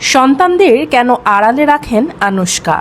সন্তানদের কেন আড়ালে রাখেন আনুষ্কা?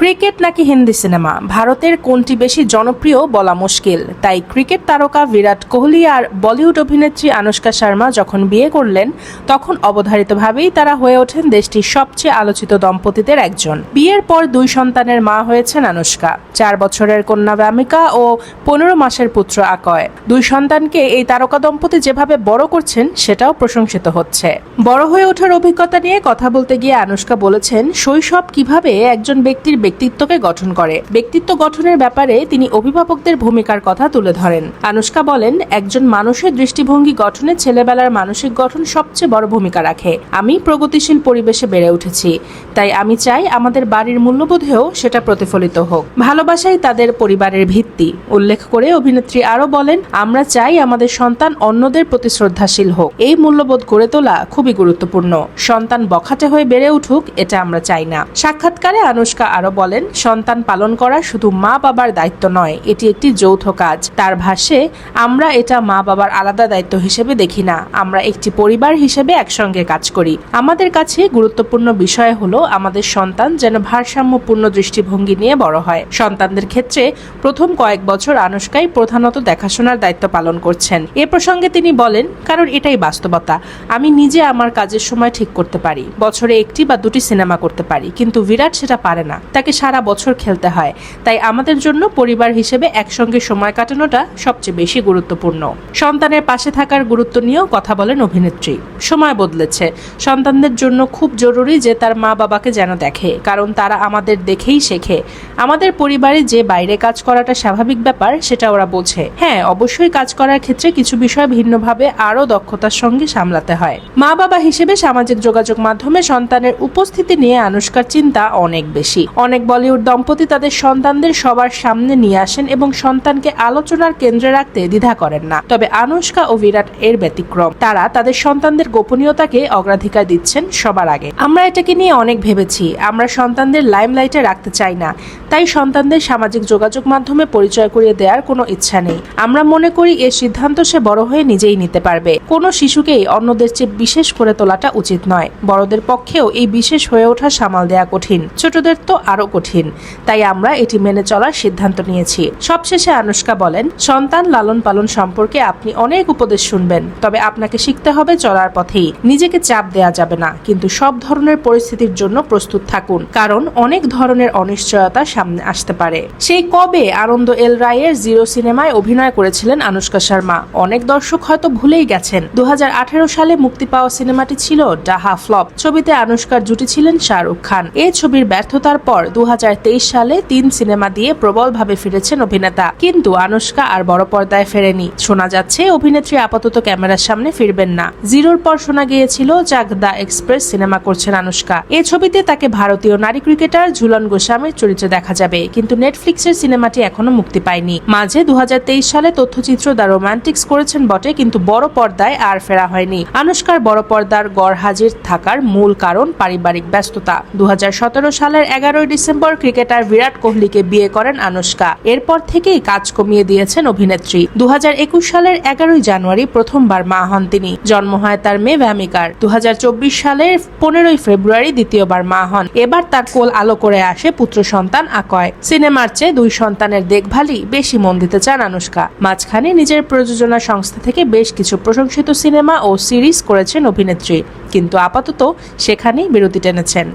ক্রিকেট নাকি হিন্দি সিনেমা? ভারতের কোনটি বেশি জনপ্রিয় বলা মুশকিল। তাই ক্রিকেট তারকা বিরাট কোহলি আর বলিউড অভিনেত্রী আনুষ্কা শর্মা যখন বিয়ে করলেন, তখন অবধারিতভাবেই তারা হয়ে ওঠেন দেশটির সবচেয়ে আলোচিত দম্পতিদের একজন। বিয়ের পর দুই সন্তানের মা হয়েছেন আনুষ্কা। চার বছরের কন্যা ব্যামিকা ও পনেরো মাসের পুত্র আকয়। দুই সন্তানকে এই তারকা দম্পতি যেভাবে বড় করছেন, সেটাও প্রশংসিত হচ্ছে। বড় হয়ে ওঠার অভিজ্ঞতা নিয়ে কথা বলতে গিয়ে আনুষ্কা বলেছেন, শৈশব কীভাবে একজন ব্যক্তির ব্যক্তিত্বকে গঠন করে। ব্যক্তিত্ব গঠনের ব্যাপারে তিনি অভিভাবকদের ভূমিকার কথা তুলে ধরেন। আনুষ্কা বলেন, একজন মানুষের দৃষ্টিভঙ্গি গঠনে ছেলেবেলার মানসিক গঠন সবচেয়ে বড় ভূমিকা রাখে। আমি প্রগতিশীল পরিবেশে বেড়ে উঠেছি। তাই আমি চাই আমাদের বাড়ির মূল্যবোধেও সেটা প্রতিফলিত হোক। ভালোবাসাই তাদের পরিবারের ভিত্তি। উল্লেখ করে অভিনেত্রী আরও বলেন, আমরা চাই আমাদের সন্তান অন্যদের প্রতি শ্রদ্ধাশীল হোক। এই মূল্যবোধ গড়ে তোলা খুবই গুরুত্বপূর্ণ। সন্তান বখাটে হয়ে বেড়ে উঠুক, এটা আমরা চাই না। সাক্ষাৎকারে আনুষ্কা আরও বলেন, সন্তান পালন করা শুধু মা বাবার দায়িত্ব নয়, এটি একটি যৌথ কাজ। তার ভাষ্যে, আমরা এটা মা বাবার আলাদা দায়িত্ব হিসেবে দেখি না, আমরা একটি পরিবার হিসেবে একসঙ্গে কাজ করি। আমাদের কাছে গুরুত্বপূর্ণ বিষয় হলো আমাদের সন্তান যেন ভারসাম্যপূর্ণ দৃষ্টিভঙ্গি নিয়ে বড় হয়। সন্তানদের ক্ষেত্রে প্রথম কয়েক বছর আনুষ্কাই প্রধানত দেখাশোনার দায়িত্ব পালন করছেন। এ প্রসঙ্গে তিনি বলেন, কারণ এটাই বাস্তবতা। আমি নিজে আমার কাজের সময় ঠিক করতে পারি। বছরে একটি বা দুটি সিনেমা করতে পারি, কিন্তু বিরাট সেটা পারে না। তাকে সারা বছর খেলতে হয়। তাই আমাদের জন্য পরিবার হিসেবে একসঙ্গে সময় কাটানোটা সবচেয়ে বেশি গুরুত্বপূর্ণ। সন্তানের পাশে থাকার গুরুত্ব নিয়েও কথা বলেন অভিনেত্রী। সময় বদলেছে। সন্তানদের জন্য খুব জরুরি যে তার মা বাবাকে যেন দেখে, কারণ তারা আমাদের দেখেই শেখে। আমাদের পরিবারে যে বাইরে কাজ করাটা স্বাভাবিক ব্যাপার, সেটা ওরা বোঝে। হ্যাঁ অবশ্যই কাজ করার ক্ষেত্রে কিছু বিষয় ভিন্নভাবে আরও দক্ষতার সঙ্গে সামলাতে হয়। মা বাবা হিসেবে সামাজিক যোগাযোগ মাধ্যমে সন্তানের উপস্থিতি নিয়ে আনুষ্কার চিন্তা অনেক বেশি। অনেক বলিউড দম্পতি তাদের সন্তানদের সবার সামনে নিয়ে আসেন এবং সন্তানকে আলোচনার কেন্দ্রে রাখতে দ্বিধা করেন না। তবে আনুষ্কা ও বিরাট এর ব্যতিক্রম। তারা তাদের সন্তানদের গোপনীয়তাকে অগ্রাধিকার দিচ্ছেন সবার আগে। আমরা এটাকে নিয়ে অনেক ভেবেছি। আমরা সন্তানদের লাইমলাইটে রাখতে চাই না। তাই সন্তানদের সামাজিক যোগাযোগ মাধ্যমে পরিচয় করিয়ে দেওয়ার কোনো ইচ্ছা নেই। আমরা মনে করি এর সিদ্ধান্ত সে বড় হয়ে নিজেই নিতে পারবে। কোনো শিশুকেই অন্যদের চেয়ে বিশেষ করে তোলাটা উচিত নয়। বড়দের পক্ষেও এই বিশেষ হয়ে ওঠা সামাল দেওয়া কঠিন। ছোটদের তো আরও কঠিন। তাই আমরা এটি মেনে চলার সিদ্ধান্ত নিয়েছি। সবশেষে আনুষ্কা বলেন, সন্তান লালন পালন সম্পর্কে আপনি অনেক উপদেশ শুনবেন, তবে আপনাকে শিখতে হবে চলার পথেই। নিজেকে চাপ দেয়া যাবে না, কিন্তু সব ধরনের পরিস্থিতির জন্য প্রস্তুত থাকুন। কারণ অনেক ধরনের অনিশ্চয়তা সামনে আসতে পারে। সেই কবে আনন্দ এল রায়ের জিরো সিনেমায় অভিনয় করেছিলেন আনুষ্কা শর্মা। অনেক দর্শক হয়তো ভুলেই গেছেন। দুহাজার আঠারো সালে মুক্তি পাওয়া সিনেমাটি ছিল ডাহা ফ্লপ। ছবিতে আনুষ্কার জুটি ছিলেন শাহরুখ খান। এই ছবির ব্যর্থতার পর দুহাজার তেইশ সালে তিন সিনেমা দিয়ে প্রবলভাবে ফিরেছেন অভিনেতা। কিন্তু আনুষ্কা আর বড় পর্দায় ফেরেনি। শোনা যাচ্ছে, অভিনেত্রী আপাতত ক্যামেরার সামনে ফিরবেন না। জিরোর পর শোনা গিয়েছিল চাক দ্য এক্সপ্রেস সিনেমা করছেন আনুষ্কা। এ ছবিতে তাকে ভারতীয় নারী ক্রিকেটার ঝুলন গোস্বামীর চরিত্রে দেখা যাবে। কিন্তু নেটফ্লিক্সের সিনেমাটি এখনও মুক্তি পায়নি। মাঝে দুহাজার তেইশ সালে তথ্যচিত্র দ্য রোমান্টিক্স করেছেন বটে, কিন্তু বড় পর্দায় আর ফেরা হয়নি। আনুষ্কার বড় পর্দার গড় হাজির থাকার মূল কারণ পারিবারিক ব্যস্ততা। দু সালের এগারোই ডিসেম্বর ক্রিকেটার বিরাট কোহলিকে বিয়ে করেন আনুষ্কা। এরপর থেকেই কাজ কমিয়ে দিয়েছেন অভিনেত্রী। দু হাজার একুশ সালের এগারোই জানুয়ারি প্রথমবার মা হন তিনি। জন্ম হয় তার মেয়ে ভ্যামিকার। দু হাজার চব্বিশ সালের পনেরোই ফেব্রুয়ারি দ্বিতীয়বার মা হন। এবার তার কোল আলো করে আসে পুত্র সন্তান আকয়। সিনেমার চেয়ে দুই সন্তানের দেখভালই বেশি মন দিতে চান আনুষ্কা। মাঝখানে নিজের প্রযোজনা সংস্থা থেকে বেশ কিছু প্রশংসিত সিনেমা ও সিরিজ করেছেন অভিনেত্রী। কিন্তু আপাতত সেখানেই বিরতি টেনেছেন।